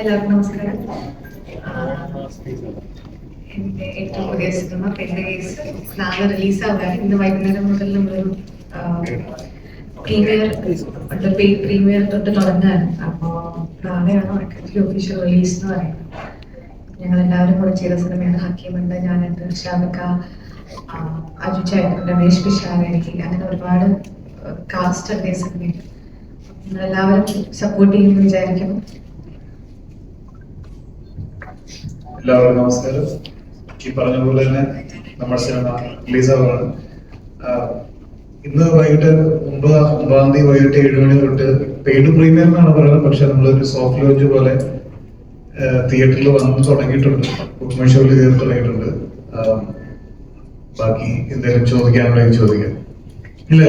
എല്ലാവർക്കും നമസ്കാരം. എന്റെ ഏറ്റവും പുതിയ സിനിമ പെണ്ണ് കേസ്. നാളെ റിലീസാവുകയാണ് ഇന്ന് വൈകുന്നേരം മുതൽ നമ്മളൊരു പ്രീമിയർ പെയ്ഡ് പ്രീമിയർ തൊട്ട് തുടങ്ങാണ് അപ്പോൾ നാളെയാണ് ഒഫീഷ്യൽ റിലീസ് എന്ന് പറയുന്നത്. ഞങ്ങൾ എല്ലാവരും കൂടെ ചെയ്ത സിനിമയാണ് ഹക്കീമുണ്ട് ഞാനുണ്ട് ഷാബിക്ക അജു ചേട്ടൻ രമേശ് പിഷാര അങ്ങനെ ഒരുപാട് കാസ്റ്റ് ഉണ്ട് ഈ സിനിമയിൽ. നിങ്ങളെല്ലാവരും സപ്പോർട്ട് ചെയ്യുമെന്ന് വിചാരിക്കുന്നു. എല്ലാവർക്കും നമസ്കാരം. ഈ പറഞ്ഞ പോലെ തന്നെ നമ്മുടെ സിനിമ റിലീസ് ആവുകയാണ്. ഇന്ന് വൈകിട്ട് ഒമ്പത് ഒമ്പതാം തീയതി വൈകിട്ട് ഏഴ് മണി തൊട്ട് പെയ്ഡ് പ്രീമിയർ എന്നാണ് പറയുന്നത്. പക്ഷെ നമ്മളൊരു സോഫ്റ്റ് ലോഞ്ച് പോലെ തിയേറ്ററിൽ വന്ന് തുടങ്ങിയിട്ടുണ്ട്. ബുക്ക് ഷോയിൽ തുടങ്ങിയിട്ടുണ്ട്. ബാക്കി എന്തെങ്കിലും ചോദിക്കാനുണ്ടെങ്കിൽ ചോദിക്കാം. ഇല്ല.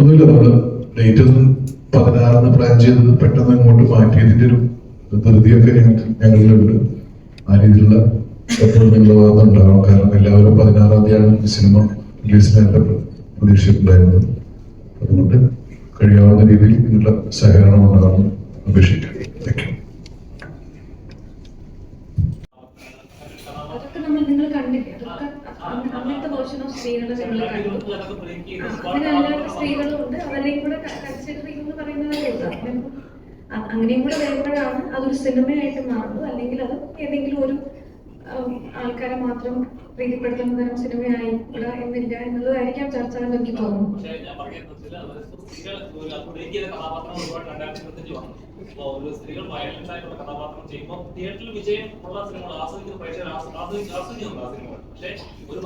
ഒന്നുമില്ല നമ്മൾ ഡേറ്റ് ഒന്നും പതിനാറിന് പ്ലാൻ ചെയ്തത് പെട്ടെന്ന് ഇങ്ങോട്ട് മാറ്റിയതിന്റെ ഒരു ധൃതിയൊക്കെ ഞങ്ങളിലുണ്ട് ആ രീതിയിലുള്ള എപ്പോഴും നിങ്ങളുടെ ഭാഗത്ത് ഉണ്ടാവണം. കാരണം എല്ലാവരും പതിനാറാം തീയതിയാണ് സിനിമ റിലീസിനായിട്ട് പ്രതീക്ഷിച്ചിട്ടുണ്ടായിരുന്നത് അതുകൊണ്ട് കഴിയാവുന്ന രീതിയിൽ നിങ്ങളുടെ സഹകരണം ഉണ്ടാകണം അപേക്ഷിക്കാം. താങ്ക് യു അങ്ങനത്തെ കണ്ടു. അങ്ങനെ അല്ലാത്ത സ്ത്രീകളും ഉണ്ട്. അവരെയും കൂടെ കൺസിഡർ ചെയ്യുമെന്ന് അ- അങ്ങനെയും കൂടെ വരുമ്പോഴാണ് അതൊരു സിനിമയായിട്ട് മാറുന്നത്. അല്ലെങ്കിൽ അത് ഏതെങ്കിലും ഒരു ആൾക്കാരെ മാത്രം പ്രീതിപ്പെടുത്തുന്ന തരം സിനിമയായി കൂടാ എന്നില്ല എന്നുള്ളതായിരിക്കാം ചർച്ച എന്ന് എനിക്ക് തോന്നുന്നു. ആയിട്ടുള്ള കഥാപാത്രം ചെയ്യുമ്പോൾ തിയേറ്ററിൽ സിനിമകൾ ആ സിനിമകൾ. ഒരു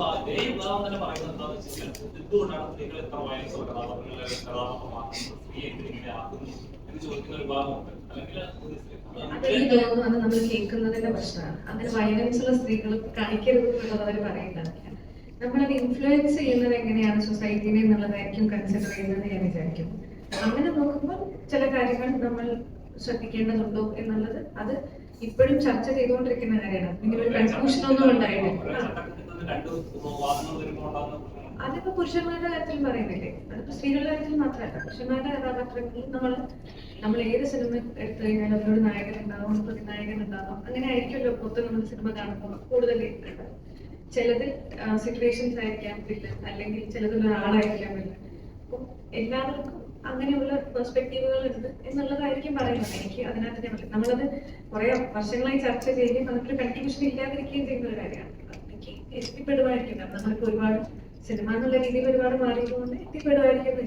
പറയുന്നത് സ്ത്രീയെ ആക്കുന്നു? എന്ന് ചോദിക്കുന്ന ഒരു ഭാഗമുണ്ട് അല്ലെങ്കിൽ ഒരു സ്ത്രീ- അതെനിക്ക് തോന്നുന്നു അത് നമ്മൾ കേൾക്കുന്നതിന്റെ പ്രശ്നമാണ്. അങ്ങനെ വയലൻസ് ഉള്ള സ്ത്രീകൾ കാണിക്കരുത് എന്നുള്ളത് അവർ നമ്മളത് ഇൻഫ്ലുവൻസ് ചെയ്യുന്നത് എങ്ങനെയാണ് സൊസൈറ്റിനെ എന്നുള്ളതായിരിക്കും കൺസിഡർ ചെയ്യുന്നത് ഞാൻ വിചാരിക്കും. അങ്ങനെ നോക്കുമ്പോൾ ചില കാര്യങ്ങൾ നമ്മൾ ശ്രദ്ധിക്കേണ്ടതുണ്ടോ എന്നുള്ളത് അത് ഇപ്പോഴും ചർച്ച ചെയ്തുകൊണ്ടിരിക്കുന്ന കാര്യമാണ്. ഇങ്ങനെ ഒരു കൺഫ്യൂഷൻ ഒന്നും ഉണ്ടായിട്ടില്ല. അതിപ്പോ പുരുഷന്മാരുടെ കാര്യത്തിൽ പറയുന്നില്ലേ? അതിപ്പോ സ്ത്രീകളുടെ കാര്യത്തിൽ മാത്രമല്ല. പുരുഷന്മാരുടെ കഥാപാത്രങ്ങളിൽ നമ്മൾ നമ്മൾ ഏത് സിനിമ എടുത്തു കഴിഞ്ഞാൽ അതിലൊരു നായകൻ ഉണ്ടാവും പ്രതിനായകൻ ഉണ്ടാവും. അങ്ങനെ ആയിരിക്കുമല്ലോ പൊത്ത് നമ്മൾ സിനിമ കാണുമ്പോൾ കൂടുതൽ ചിലത് സിറ്റുവേഷൻസ് ആയിരിക്കാം വില്ലൻ അല്ലെങ്കിൽ ചിലത് ഒരാളായിരിക്കാം വില്ലൻ അപ്പം എല്ലാവർക്കും അങ്ങനെയുള്ള പെർസ്പെക്റ്റീവുകൾ ഉണ്ട് എന്നുള്ളതായിരിക്കും പറയുന്നത്. എനിക്ക് അതിനകത്ത് ഞാൻ പറയും. നമ്മളത് കുറെ വർഷങ്ങളായി ചർച്ച ചെയ്യുകയും അതിനൊരു കൺട്രിബ്യൂഷൻ ഇല്ലാതിരിക്കുകയും ചെയ്യുന്ന ഒരു കാര്യമാണ്. എനിക്ക് എത്തിപ്പെടുമായിരിക്കും നമ്മൾക്ക് ഒരുപാട് സിനിമ എന്നുള്ള രീതിയിൽ ഒരുപാട് മാറിയതുകൊണ്ട് എത്തിപ്പെടുമായിരിക്കും